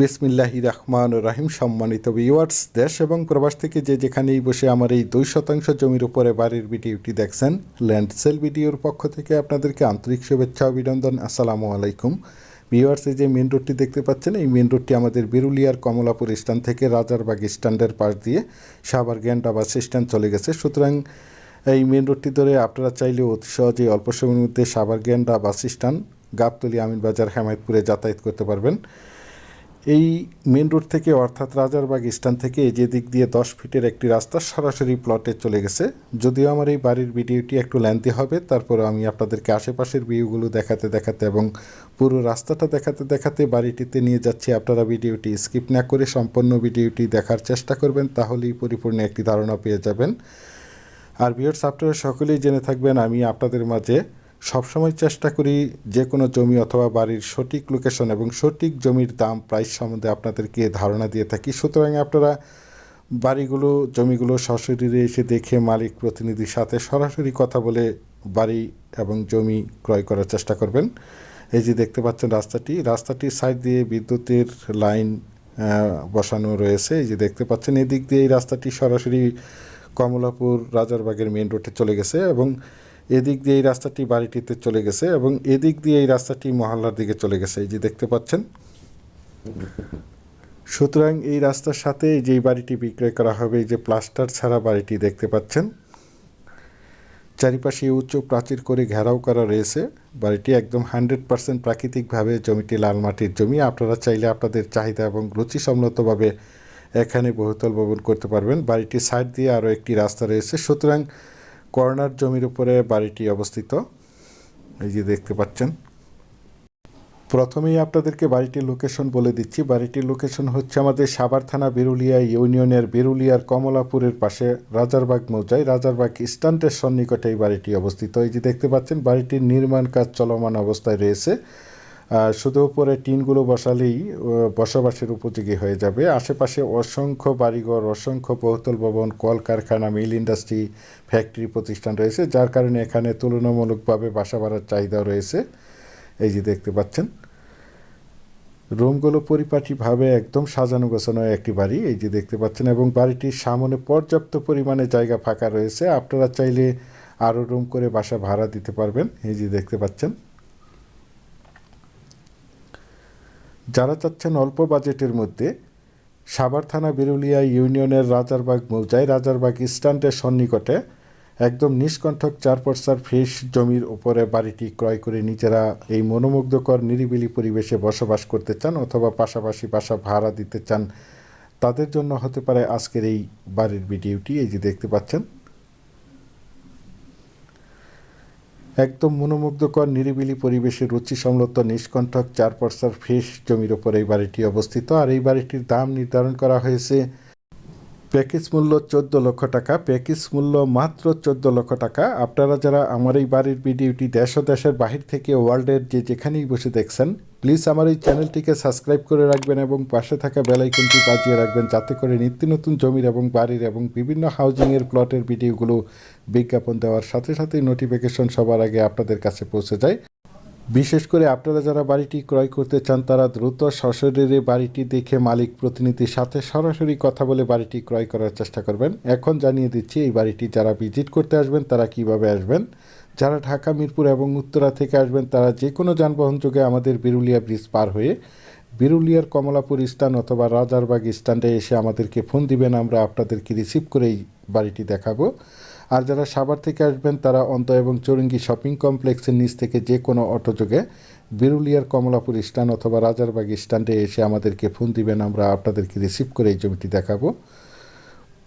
বিসমিল্লাহি রহমান রাহিম, সম্মানিত ভিউয়ার্স দেশ এবং প্রবাস থেকে যে যেখানেই বসে আমার এই দুই শতাংশ জমির উপরে বাড়ির ভিডিওটি দেখছেন ল্যান্ড সেল ভিডিওর পক্ষ থেকে আপনাদেরকে আন্তরিক শুভেচ্ছা অভিনন্দন। আসসালামু আলাইকুম। ভিউয়ার্স এই যে মেন রোডটি দেখতে পাচ্ছেন, এই মেন রোডটি আমাদের বিরুলিয়ার কমলাপুর স্ট্যান্ড থেকে রাজারবাগ স্ট্যান্ডের পাশ দিয়ে সাবার গ্যান্ডা বাস স্ট্যান্ড চলে গেছে। সুতরাং এই মেন রোডটি ধরে আপনারা চাইলে অতি সহজে অল্প সময়ের মধ্যে সাবার গ্যান্ডা বাস স্ট্যান্ড, গাবতলি আমিন বাজার হেমায়তপুরে যাতায়াত করতে পারবেন। এই মেন রোড থেকে অর্থাৎ রাজারবাগ স্ট্যান্ড থেকে যে দিক দিয়ে দশ ফিটের একটি রাস্তা সরাসরি প্লটে চলে গেছে। যদিও আমার এই বাড়ির ভিডিওটি একটু লেন্থি হবে তারপর আমি আপনাদেরকে আশেপাশের ভিউগুলো দেখাতে দেখাতে এবং পুরো রাস্তাটা দেখাতে দেখাতে বাড়িটিতে নিয়ে যাচ্ছি। আপনারা ভিডিওটি স্কিপ না করে সম্পূর্ণ ভিডিওটি দেখার চেষ্টা করবেন, তাহলেই পরিপূর্ণ একটি ধারণা পেয়ে যাবেন। আর ভিউয়ার্স আপনারা সকলেই জেনে থাকবেন, আমি আপনাদের মাঝে সবসময় চেষ্টা করি যে কোনো জমি অথবা বাড়ির সঠিক লোকেশন এবং সঠিক জমির দাম প্রাইস সম্বন্ধে আপনাদেরকে ধারণা দিয়ে থাকি। সুতরাং আপনারা বাড়িগুলো, জমিগুলো সশরীরে এসে দেখে মালিক প্রতিনিধির সাথে সরাসরি কথা বলে বাড়ি এবং জমি ক্রয় করার চেষ্টা করবেন। এই যে দেখতে পাচ্ছেন রাস্তাটি, রাস্তাটির সাইড দিয়ে বিদ্যুতের লাইন বসানো রয়েছে। এই যে দেখতে পাচ্ছেন, এদিক দিয়ে এই রাস্তাটি সরাসরি কমলাপুর রাজারবাগের মেন রোডে চলে গেছে এবং এদিক দিয়ে এই রাস্তাটি বাড়িটিতে চলে গেছে এবং এদিক দিয়ে এই রাস্তাটি মহল্লার দিকে চলে গেছে। এই যে দেখতে পাচ্ছেন? সুতরাং এই রাস্তার সাথে যেই বাড়িটি বিক্রয় করা হবে, এই যে প্লাস্টার ছাড়া বাড়িটি দেখতে পাচ্ছেন। চারিপাশে উচ্চ প্রাচীর করে ঘেরাও করা রয়েছে। বাড়িটি একদম হান্ড্রেড পার্সেন্ট প্রাকৃতিকভাবে জমিটি লাল মাটির জমি। আপনারা চাইলে আপনাদের চাহিদা এবং রুচিসম্মতভাবে এখানে বহুতল ভবন করতে পারবেন। বাড়িটির সাইড দিয়ে আরও একটি রাস্তা রয়েছে। সুতরাং কর্নার জমির উপরে বাড়িটি অবস্থিত। এই যে দেখতে পাচ্ছেন। প্রথমেই আপনাদেরকে বাড়িটির লোকেশন বলে দিচ্ছি। বাড়িটির লোকেশন হচ্ছে আমাদের সাভার থানা বেরুলিয়া ইউনিয়নের বেরুলিয়ার কমলাপুরের পাশে রাজারবাগ মৌজায়। রাজারবাগ স্ট্যান্ডের সন্নিকটে এই বাড়িটি অবস্থিত। এই যে দেখতে পাচ্ছেন, বাড়িটির নির্মাণ কাজ চলমান অবস্থায় রয়েছে। শুধু উপরে টিনগুলো বসালেই বসবাসের উপযোগী হয়ে যাবে। আশেপাশে অসংখ্য বাড়িঘর, অসংখ্য বহুতল ভবন, কলকারখানা, মিল ইন্ডাস্ট্রি, ফ্যাক্টরি প্রতিষ্ঠান রয়েছে, যার কারণে এখানে তুলনামূলকভাবে বাসা বাড়ার চাহিদা রয়েছে। এই যে দেখতে পাচ্ছেন, রুমগুলো পরিপাটিভাবে একদম সাজানো গোছানো একটি বাড়ি, এই যে দেখতে পাচ্ছেন, এবং বাড়িটির সামনে পর্যাপ্ত পরিমাণে জায়গা ফাঁকা রয়েছে। আপনারা চাইলে আরও রুম করে বাসা ভাড়া দিতে পারবেন, এই যে দেখতে পাচ্ছেন। যারা চাচ্ছেন অল্প বাজেটের মধ্যে সাভার থানা বিরুলিয়া ইউনিয়নের রাজারবাগ মৌজায় রাজারবাগ স্ট্যান্ডের সন্নিকটে একদম নিষ্কণ্ঠক চার পর্সার ফ্রেশ জমির উপরে বাড়িটি ক্রয় করে নিজেরা এই মনোমুগ্ধকর, নিরিবিলি পরিবেশে বসবাস করতে চান অথবা পাশাপাশি বাসা ভাড়া দিতে চান, তাদের জন্য হতে পারে আজকের এই বাড়ির ভিডিওটি। এই যে দেখতে পাচ্ছেন একদম মনোমুগ্ধকর, নিরিবিলি পরিবেশে রুচি সমলত নিষ্কণ্ঠক চার পার্সার ফ্রেশ জমির ওপর এই বাড়িটি অবস্থিত। আর এই বাড়িটির দাম নির্ধারণ করা হয়েছে প্যাকেজ মূল্য চোদ্দ লক্ষ টাকা। প্যাকেজ মূল্য মাত্র চোদ্দ লক্ষ টাকা। আপনারা যারা আমার এই বাড়ির ভিডিওটি দেশ দেশের বাহির থেকে ওয়ার্ল্ডের যে যেখানেই বসে দেখছেন প্লিজ আমার এই চ্যানেলটিকে সাবস্ক্রাইব করে রাখবেন এবং পাশে থাকা বেলাইকনটি বাজিয়ে রাখবেন যাতে করে নিত্য নতুন জমির এবং বাড়ির এবং বিভিন্ন হাউজিংয়ের প্লটের ভিডিওগুলো বিজ্ঞাপন দেওয়ার সাথে সাথেই নোটিফিকেশন সবার আগে আপনাদের কাছে পৌঁছে যায়। বিশেষ করে আপনারা যারা বাড়িটি ক্রয় করতে চান, তারা দ্রুত সশরীরে বাড়িটি দেখে মালিক প্রতিনিধির সাথে সরাসরি কথা বলে বাড়িটি ক্রয় করার চেষ্টা করবেন। এখন জানিয়ে দিচ্ছি, এই বাড়িটি যারা ভিজিট করতে আসবেন, তারা কীভাবে আসবেন? যারা ঢাকা, মিরপুর এবং উত্তরা থেকে আসবেন, তারা যে কোনো যানবাহন যোগে আমাদের বিরুলিয়া ব্রিজ পার হয়ে বিরুলিয়ার কমলাপুর স্ট্যান্ড অথবা রাজারবাগ স্ট্যান্ডে এসে আমাদেরকে ফোন দিবেন, আমরা আপনাদেরকে রিসিভ করেই বাড়িটি দেখাবো। আর যারা সাভার থেকে আসবেন, তারা অন্ত এবং চৌরঙ্গি শপিং কমপ্লেক্সের নিচ থেকে যে কোনো অটোযোগে বিরুলিয়ার কমলাপুর স্ট্যান্ড অথবা রাজারবাগ স্ট্যান্ডে এসে আমাদেরকে ফোন দিবেন, আমরা আপনাদেরকে রিসিভ করে এই জমিটি দেখাবো।